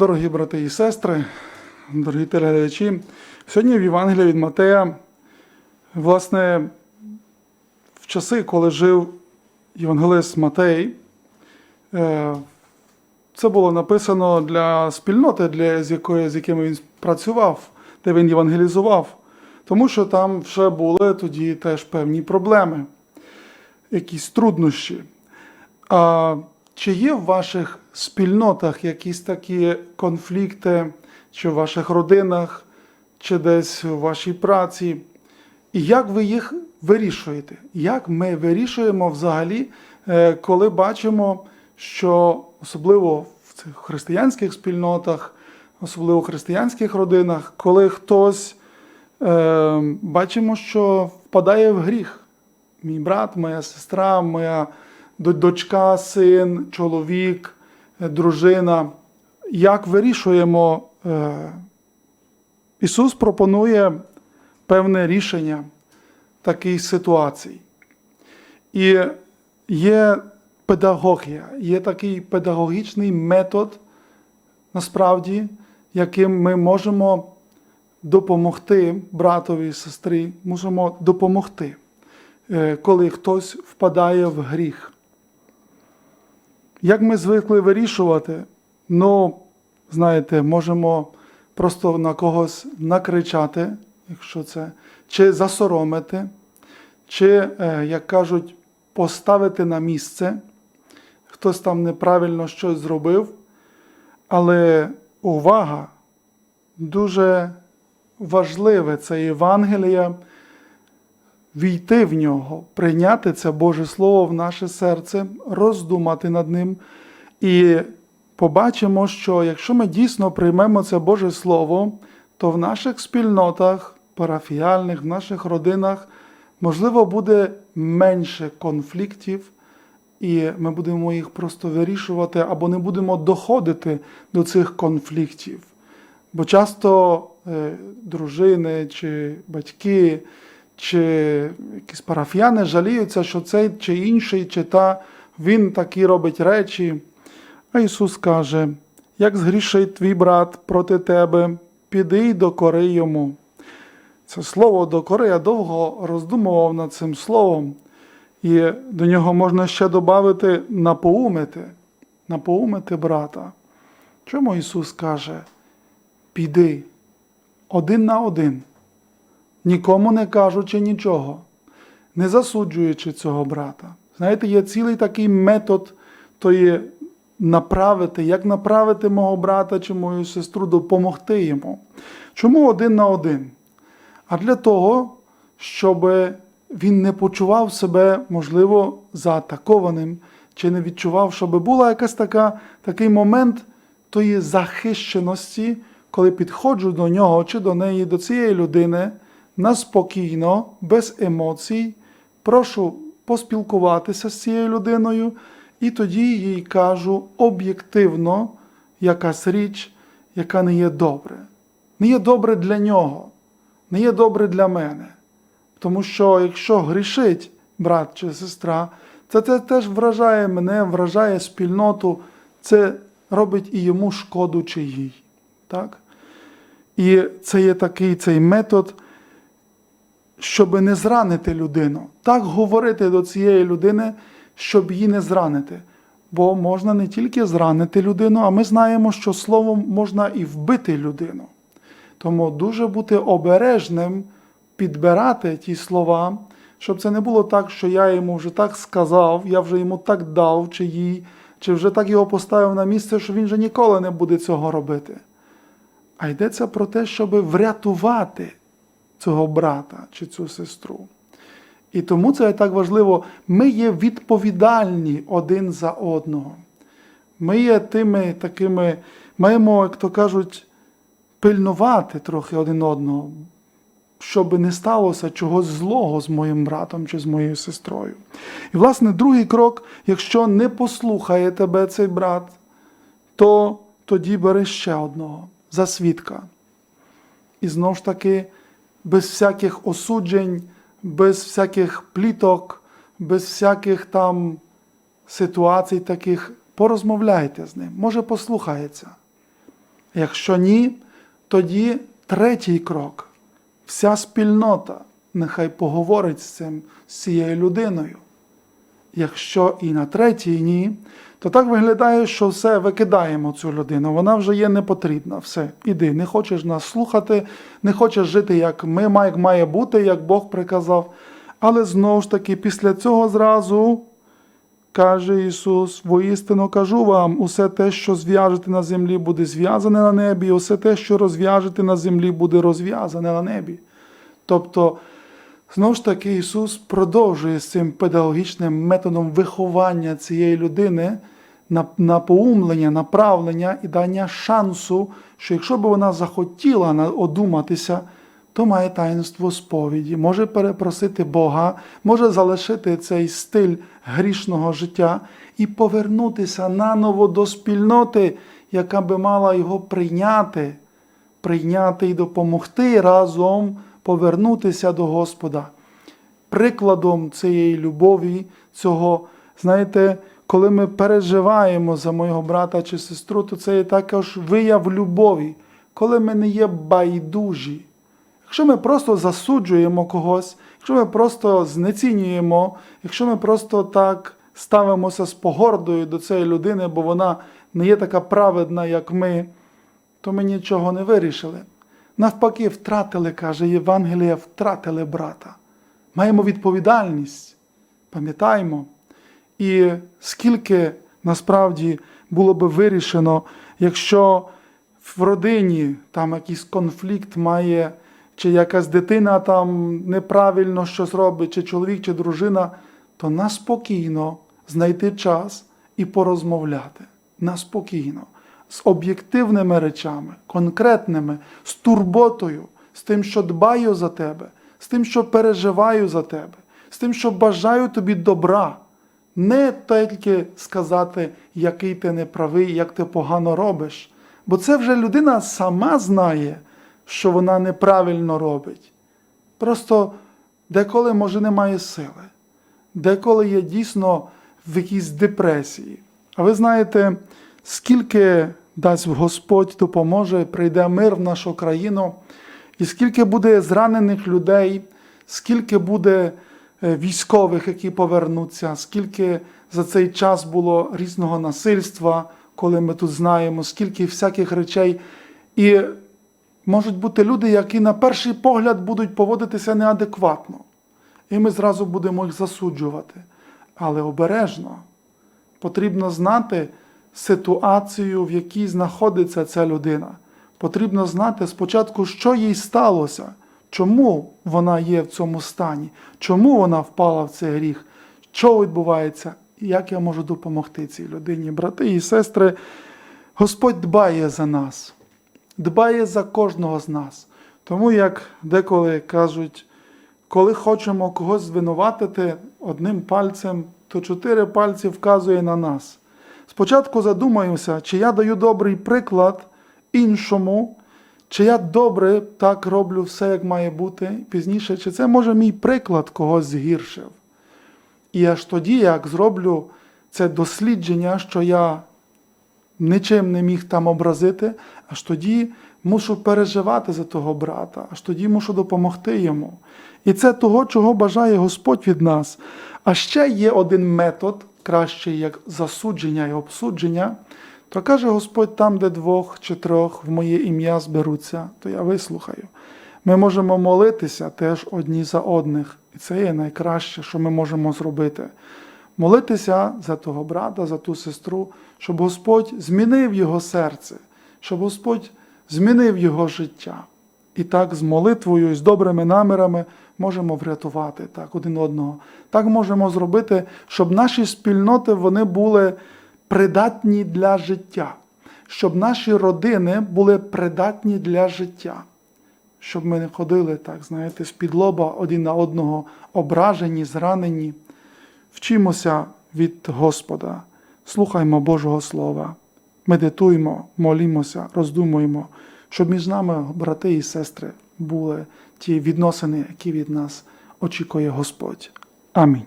Дорогі брати і сестри, дорогі телеглядачі, сьогодні в Євангелії від Матея, власне, в часи, коли жив Євангелист Матей, е, це було написано для спільноти, для, з, якої, з якими він працював, де він євангелізував, тому що там вже були тоді теж певні проблеми, якісь труднощі. А чи є в ваших спільнотах якісь такі конфлікти, чи в ваших родинах, чи десь у вашій праці? І як ви їх вирішуєте? Як ми вирішуємо взагалі, е, коли бачимо, що особливо в цих християнських спільнотах, особливо в християнських родинах, коли хтось е, бачимо, що впадає в гріх? Мій брат, моя сестра, моя дочка, син, чоловік, дружина. Як вирішуємо? е, Ісус пропонує певне рішення таких ситуацій. І є педагогія, є такий педагогічний метод, насправді, яким ми можемо допомогти братові і сестрі, можемо допомогти, е, коли хтось впадає в гріх. Як ми звикли вирішувати? Ну, знаєте, можемо просто на когось накричати, якщо це, чи засоромити, чи, е, як кажуть, поставити на місце. Хтось там неправильно щось зробив. Але увага, дуже важливе це Євангелія, війти в нього, прийняти це Боже Слово в наше серце, роздумати над ним. І побачимо, що якщо ми дійсно приймемо це Боже Слово, то в наших спільнотах, парафіальних, в наших родинах, можливо, буде менше конфліктів, і ми будемо їх просто вирішувати або не будемо доходити до цих конфліктів. Бо часто е, дружини чи батьки, чи якісь парафіяни жаліються, що цей чи інший, чи та він такі робить речі. А Ісус каже: як згрішить твій брат проти тебе, піди й докори йому. Це слово докори, я довго роздумував над цим словом, і до нього можна ще додати напоумити, напоумити брата. Чому Ісус каже: піди один на один, нікому не кажучи нічого, не засуджуючи цього брата. Знаєте, є цілий такий метод тої направити, як направити мого брата чи мою сестру, допомогти йому. Чому один на один? А для того, щоб він не почував себе, можливо, заатакованим, чи не відчував, щоб була якась така, такий момент тої захищеності, коли підходжу до нього чи до неї, до цієї людини, на спокійно, без емоцій, прошу поспілкуватися з цією людиною, і тоді їй кажу об'єктивно якась річ, яка не є добре. Не є добре для нього, не є добре для мене. Тому що якщо грішить брат чи сестра, це, це теж вражає мене, вражає спільноту, це робить і йому шкоду чи їй. Так? І це є такий цей метод, щоб не зранити людину. Так говорити до цієї людини, щоб її не зранити. Бо можна не тільки зранити людину, а ми знаємо, що словом можна і вбити людину. Тому дуже бути обережним, підбирати ті слова, щоб це не було так, що я йому вже так сказав, я вже йому так дав, чи їй, чи вже так його поставив на місце, що він вже ніколи не буде цього робити. А йдеться про те, щоб врятувати цього брата чи цю сестру. І тому це так важливо. Ми є відповідальні один за одного. Ми є тими такими, маємо, як то кажуть, пильнувати трохи один одного, щоб не сталося чогось злого з моїм братом чи з моєю сестрою. І, власне, другий крок, якщо не послухає тебе цей брат, то тоді бери ще одного за свідка. І знову ж таки, без всяких осуджень, без всяких пліток, без всяких там ситуацій таких, порозмовляйте з ним. Може, послухається. Якщо ні, тоді третій крок. Вся спільнота нехай поговорить з цим з цією людиною. Якщо і на третій ні, то так виглядає, що все викидаємо цю людину. Вона вже є непотрібна. Все, іди, не хочеш нас слухати, не хочеш жити, як ми, як має бути, як Бог приказав. Але знову ж таки, після цього зразу каже Ісус: воістину кажу вам, усе те, що зв'яжете на землі, буде зв'язане на небі, і усе те, що розв'яжете на землі, буде розв'язане на небі. Тобто, знову ж таки, Ісус продовжує з цим педагогічним методом виховання цієї людини, на- напоумлення, направлення і дання шансу, що якщо б вона захотіла одуматися, то має таїнство сповіді, може перепросити Бога, може залишити цей стиль грішного життя і повернутися наново до спільноти, яка би мала його прийняти, прийняти і допомогти разом повернутися до Господа. Прикладом цієї любові, цього, знаєте, коли ми переживаємо за моєго брата чи сестру, то це є також вияв любові, коли ми не є байдужі. Якщо ми просто засуджуємо когось, якщо ми просто знецінюємо, якщо ми просто так ставимося з погордою до цієї людини, бо вона не є така праведна, як ми, то ми нічого не вирішили. Навпаки, втратили, каже Євангелія, втратили брата. Маємо відповідальність, пам'ятаємо. І скільки насправді було би вирішено, якщо в родині там якийсь конфлікт має, чи якась дитина там неправильно щось робить, чи чоловік, чи дружина, то наспокійно знайти час і порозмовляти. Наспокійно, з об'єктивними речами, конкретними, з турботою, з тим, що дбаю за тебе, з тим, що переживаю за тебе, з тим, що бажаю тобі добра. Не тільки сказати, який ти неправий, як ти погано робиш. Бо це вже людина сама знає, що вона неправильно робить. Просто деколи, може, немає сили, деколи є дійсно в якійсь депресії. А ви знаєте, скільки дасть Господь допоможе, прийде мир в нашу країну, і скільки буде зранених людей, скільки буде е, військових, які повернуться, скільки за цей час було різного насильства, коли ми тут знаємо, скільки всяких речей. І можуть бути люди, які на перший погляд будуть поводитися неадекватно. І ми зразу будемо їх засуджувати. Але обережно потрібно знати ситуацію, в якій знаходиться ця людина. Потрібно знати спочатку, що їй сталося, чому вона є в цьому стані, чому вона впала в цей гріх, що відбувається, і як я можу допомогти цій людині. Брати і сестри, Господь дбає за нас, дбає за кожного з нас. Тому, як деколи кажуть, коли хочемо когось звинуватити одним пальцем, то чотири пальці вказує на нас. Спочатку задумаємося, чи я даю добрий приклад іншому, чи я добре так роблю все, як має бути, пізніше, чи це може мій приклад когось згіршив. І аж тоді, як зроблю це дослідження, що я нічим не міг там образити, аж тоді мушу переживати за того брата, аж тоді мушу допомогти йому. І це того, чого бажає Господь від нас. А ще є один метод, кращий як засудження і обсудження, то каже Господь, там, де двох чи трьох в моє ім'я зберуться, то я вислухаю. Ми можемо молитися теж одні за одних, і це є найкраще, що ми можемо зробити. Молитися за того брата, за ту сестру, щоб Господь змінив його серце, щоб Господь змінив його життя. І так з молитвою і з добрими намірами можемо врятувати так один одного. Так можемо зробити, щоб наші спільноти вони були придатні для життя, щоб наші родини були придатні для життя. Щоб ми не ходили так, знаєте, з-під один на одного ображені, зранені. Вчимося від Господа, слухаймо Божого Слова, медитуємо, молімося, роздумуємо, щоб між нами, брати і сестри, були ті відносини, які від нас очікує Господь. Амінь.